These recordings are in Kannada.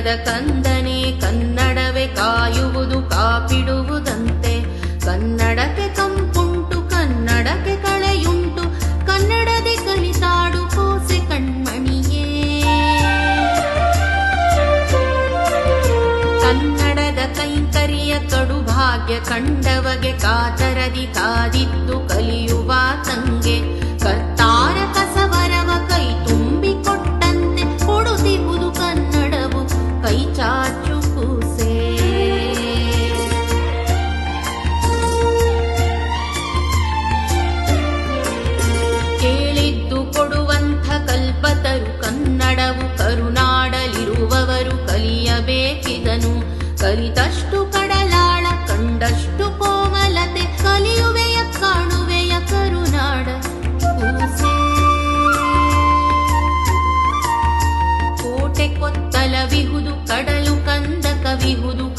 ಕನ್ನಡದ ಕಂದನೆ ಕನ್ನಡವೇ ಕಾಯುವುದು, ಕಾಪಿಡುವುದಂತೆ. ಕನ್ನಡಕ್ಕೆ ಕಂಪುಂಟು, ಕನ್ನಡಕ್ಕೆ ಕಳೆಯುಂಟು. ಕನ್ನಡದೆ ಕಲಿತಾಡು ಕೋಸೆ ಕಣ್ಮಣಿಯೇ. ಕನ್ನಡದ ಕೈಂಕರಿಯ ಕಡು ಭಾಗ್ಯ ಕಂಡವಗೆ ಕಾತರದಿ ಕಾದಿದ್ದು ಕಲಿತಷ್ಟು ಕಡಲಾಳ ಕಂಡಷ್ಟು ಕೋಮಲತೆ ಕಲಿಯುವೆಯ ಕಾಣುವೆಯ ಕರುನಾಡ ಕೋಟೆ ಕೋಟೆ ಕೊತ್ತಲವಿಹುದು ಕಡಲು ಕಂದಕವಿಹುದು ಕಾಡು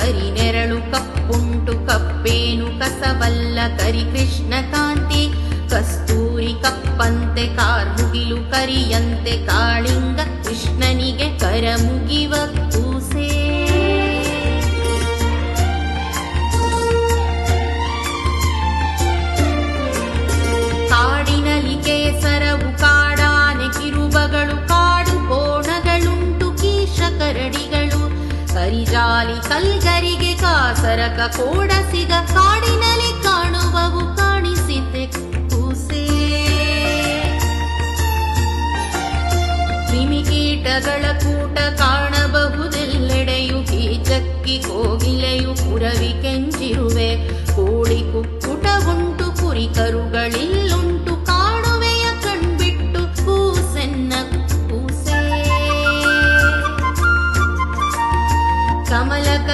ಕಾಲಿರುಳು ಕರಿ ನೆರಳು ಕಪ್ಪುಂಟು, ಕಪ್ಪೇನು ಕಸವಲ್ಲ ಕರಿ ಕೃಷ್ಣ ಕಾಂತಿ. ಕಸ್ತೂರಿ ಕಪ್ಪಂತೆ ಕಾರ್ಮುಗಿಲು ಕರಿಯಂತೆ ಕಾಳಿಂಗ ಕೃಷ್ಣನಿಗೆ ಕರ ಮುಗಿವ ಕೂಸೆ. ಕಾಡಿನಲ್ಲಿ ಕೇಸರವು ಕಾಡಾನೆ ಕಿರುಬಗಳು ಕಾಡು ಕೋಣಗಳುಂಟು ಕೀಶ ಕರಡಿಗಳು. ಕರಿಜಾಲಿ ಕಲ್ಗರಿಗೆ ಕೂಡ ಸಿಗ. ಕಾಡಿನಲ್ಲಿ ಕಾಣುವವು ಕಾಣಿಸಿದ್ದೆ ಕೂಸೆ. ಕ್ರಿಮಿಕೀಟಗಳ ಕೂಟ ಕಾಣಬಹುದೆಲ್ಲೆಡೆಯು ಕೀಚಕ್ಕಿ ಕೋಗಿಲೆಯು ಪುರವಿ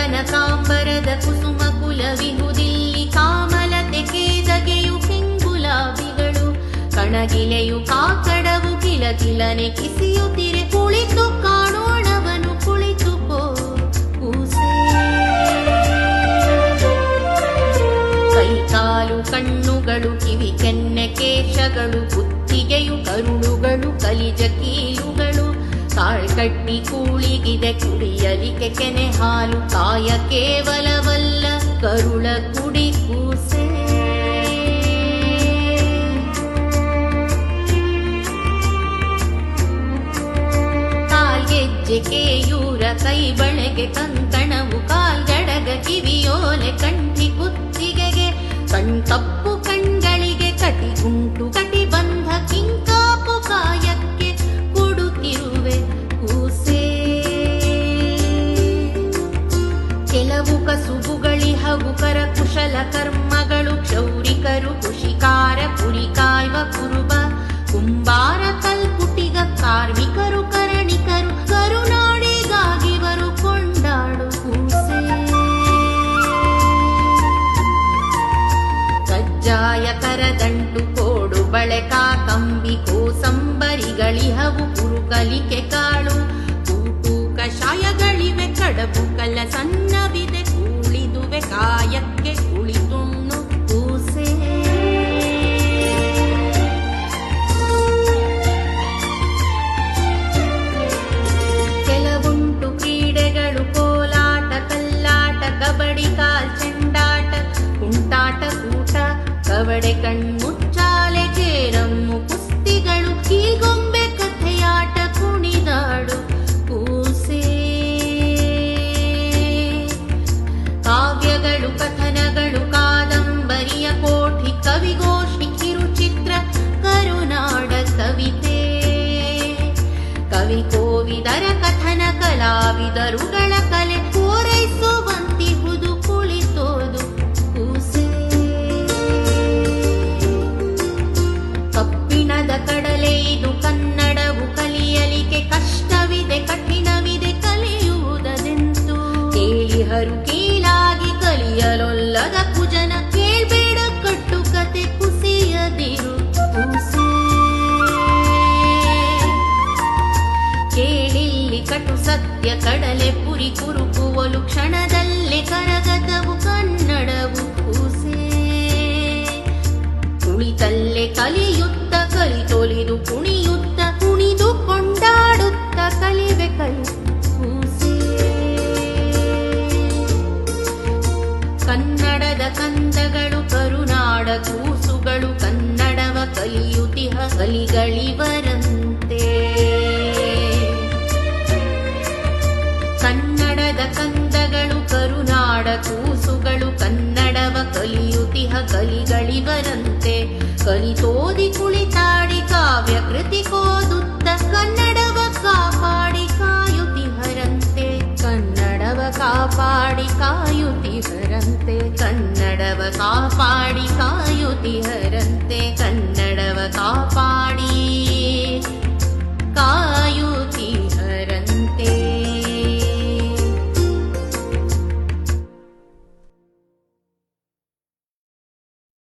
ಕನಕಾಂಬರದ ಕುಸುಮ ಕುಲವಿಹುದಿಲ್ಲಿ ಕಾಮಲತೆ ಕೇದಗೆಯು ಕೆಂಗುಲಾಬಿಗಳು ಕಣಗಿಲೆಯು ಕಾಕಡವು ಕಿಲ ಕಿಲನೆ ಕಿಸಿಯುತ್ತಿರೆ ಕುಳಿತು ಕಾಣೋಣವನು ಕುಳಿತುಕೋ ಕೂಸೆ. ಕೈಕಾಲು ಕಣ್ಣುಗಳು ಕಿವಿ ಕೆನ್ನೆ ಕೇಶಗಳು ಕುತ್ತಿಗೆಯು ಕರುಳುಗಳು ಕಲಿಜ ಕೀಲುಗಳು ಕಾಳ್ಕಟ್ಟಿ ಕೂಳಿಗಿದೆ, ಕುಡಿಯಲಿಕ್ಕೆ ಕೆನೆ ಹಾಲು, ಕಾಯ ಕೇವಲವಲ್ಲ, ಕರುಳ ಕುಡಿ ಕೂಸೆ. ಕಾಲ್ಗೆಜ್ಜೆ ಕೇಯೂರ, ಕೈ ಬಳೆಗೆ ಕಂಕಣವು ಕಾಲ್ಗಡಗ ಕಿವಿಯೋಲೆ, ಕಂಠಿ ಕುತ್ತಿಗೆಗೆ ಕಣ್ಕಪ್ಪು ಕಣ್ಗಳಿಗೆ ಕಟಿ ಕಜ್ಜಾಯ ಕರದಂಟು ಕೋಡು ಬಳೆ ಕಾಕಂಬಿ ಕೋಸಂಬರಿಗಳಿಹವು ಕುರುಕಲಿಕೆ ಕಾಳು. ಕೂಟು ಕಷಾಯಗಳಿವೆ ಕಡಬು ಕಲ ಸಣ್ಣವಿದೆ ಕೂಳಿದುವೆ ಕಾಯಕ್ಕೆ ಕುಳಿತುಣ್ಣು ಕವಿತೆ. ಕವಿ ಕೋವಿದರ ಕಥನ ಕಲಾವಿದರುಗಳ ಕಲೆ ಪೂರೈಸುವಂತಿಹುದು ಕಲಿಗಳಿವರಂತೆ. ಕನ್ನಡದ ಕಂದಗಳು, ಕರುನಾಡ ಕೂಸುಗಳು, ಕನ್ನಡವ ಕಲಿಯುತಿಹ ಕಲಿಗಳಿವರಂತೆ. ಕಲಿತೋದಿ ಕುಳಿತಾಡಿ ಕಾವ್ಯ ಕೃತಿ ಕೋದುತ್ತ, ಕನ್ನಡವ ಕಾಪಾಡಿ ಕಾಯುತಿಹರಂತೆ. ಕನ್ನಡವ ಕಾಪಾಡಿ ಕಾಯುತಿಹರಂತೆ. ಕನ್ನಡವ ಕಾಪಾಡಿ ಕಾಯುತಿಹರಂತೆ.